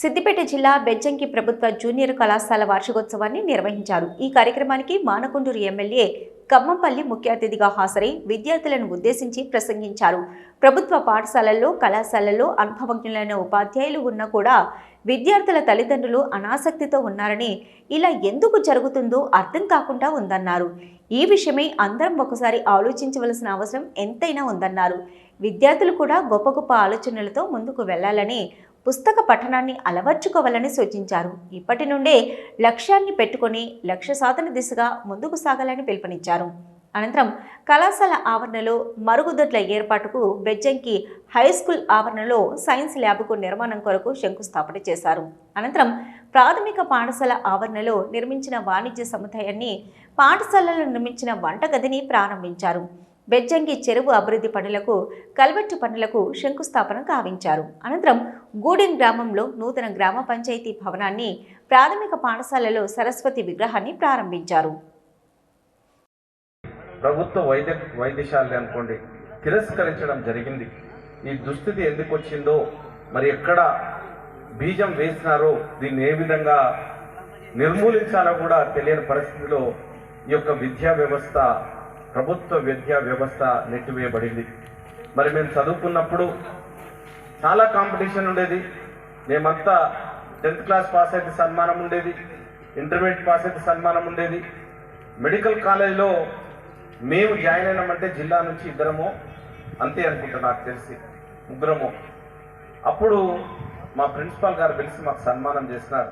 సిద్దిపేట జిల్లా బెజ్జంకి ప్రభుత్వ జూనియర్ కళాశాల వార్షికోత్సవాన్ని నిర్వహించారు. ఈ కార్యక్రమానికి మానకొండూరు ఎమ్మెల్యే కమ్మంపల్లి ముఖ్య అతిథిగా హాజరై విద్యార్థులను ఉద్దేశించి ప్రసంగించారు. ప్రభుత్వ పాఠశాలల్లో కళాశాలల్లో అనుభవజ్ఞులైన ఉపాధ్యాయులు ఉన్నా కూడా విద్యార్థుల తల్లిదండ్రులు అనాసక్తితో ఉన్నారని ఇలా ఎందుకు జరుగుతుందో అర్థం కాకుండా ఉందన్నారు. ఈ విషయమై అందరం ఒకసారి ఆలోచించవలసిన అవసరం ఎంతైనా ఉందన్నారు. విద్యార్థులు కూడా గొప్ప గొప్ప ఆలోచనలతో ముందుకు వెళ్ళాలని పుస్తక పఠనాన్ని అలవర్చుకోవాలని సూచించారు. ఇప్పటి నుండే లక్ష్యాన్ని పెట్టుకొని లక్ష్య సాధన దిశగా ముందుకు సాగాలని పిలుపునిచ్చారు. అనంతరం కళాశాల ఆవరణలో మరుగుదొడ్ల ఏర్పాటుకు బెజ్జంకి హై స్కూల్ ఆవరణలో సైన్స్ ల్యాబ్కు నిర్మాణం కొరకు శంకుస్థాపన చేశారు. అనంతరం ప్రాథమిక పాఠశాల ఆవరణలో నిర్మించిన వాణిజ్య సముదాయాన్ని పాఠశాలలో నిర్మించిన వంటగదిని ప్రారంభించారు. బెజ్జంగి చెరువు అభివృద్ధి పనులకు కల్వెట్టు పనులకు శంకుస్థాపన కావించారు అనంతరం గూడెం గ్రామంలో నూతన గ్రామ పంచాయతీ భవనాన్ని ప్రాథమిక పాఠశాలలో సరస్వతి విగ్రహాన్ని ప్రారంభించారు. ప్రభుత్వ వైద్య వైద్యశాల అనుకోండి తిరస్కరించడం జరిగింది. ఈ దుస్థితి ఎందుకు వచ్చిందో మరి ఎక్కడ బీజం వేసినారో దీన్ని ఏ విధంగా నిర్మూలించాలో కూడా తెలియని పరిస్థితిలో ఈ యొక్క విద్యా వ్యవస్థ ప్రభుత్వ విద్యా వ్యవస్థ నెట్టివేయబడింది. మరి మేము చదువుకున్నప్పుడు చాలా కాంపిటీషన్ ఉండేది. మేమంతా టెన్త్ క్లాస్ పాస్ అయితే సన్మానం ఉండేది. ఇంటర్మీడియట్ పాస్ అయితే సన్మానం ఉండేది. మెడికల్ కాలేజ్లో మేము జాయిన్ అయినామంటే జిల్లా నుంచి ఇద్దరమో అంతే అనుకుంటా నాకు తెలిసి ముగ్గురమో. అప్పుడు మా ప్రిన్సిపాల్ గారు పిలిచి మాకు సన్మానం చేసినారు.